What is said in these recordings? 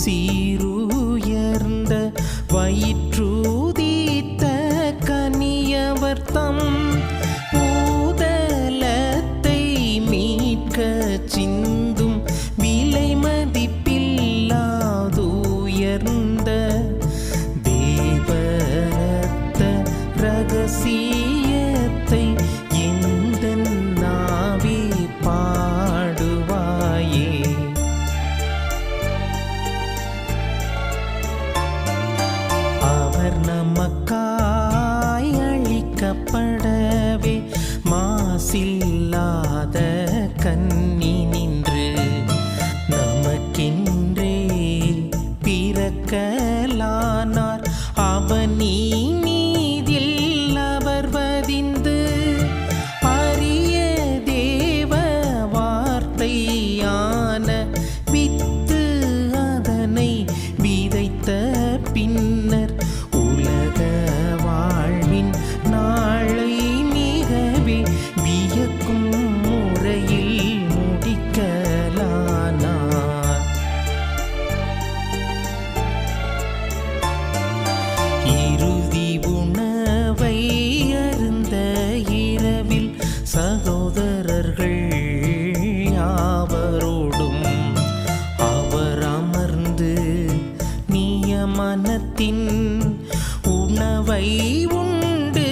சீரு நமக்காய் அழிக்கப்படவே. மாசில்லாத கண்ணி நின்று நமக்கின்றே பிறக்க மனத்தின் உணவை உண்டு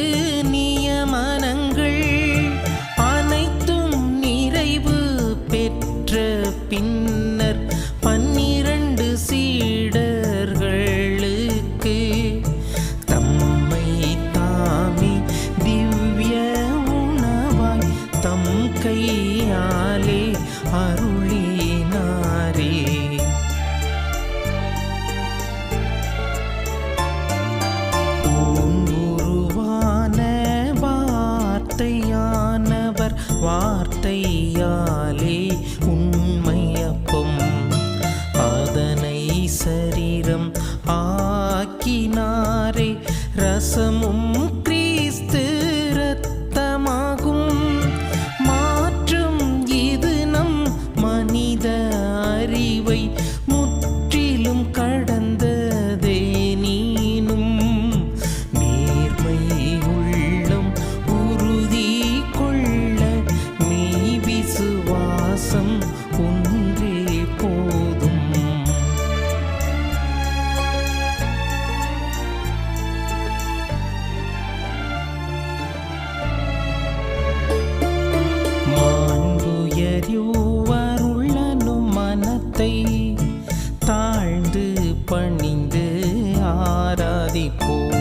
நியமனங்கள் அனைத்தும் நிறைவு பெற்ற பின்னர் பன்னிரண்டு சீடர்களுக்கு தம்மை தாமே திவ்ய உணவாய் தம் கையாலே அருள் வார்த்தையாலே உண்மையப்பம். அதனை சரீரம் ஆக்கினாரே ரசமும் ആരാധിപ്പൂ.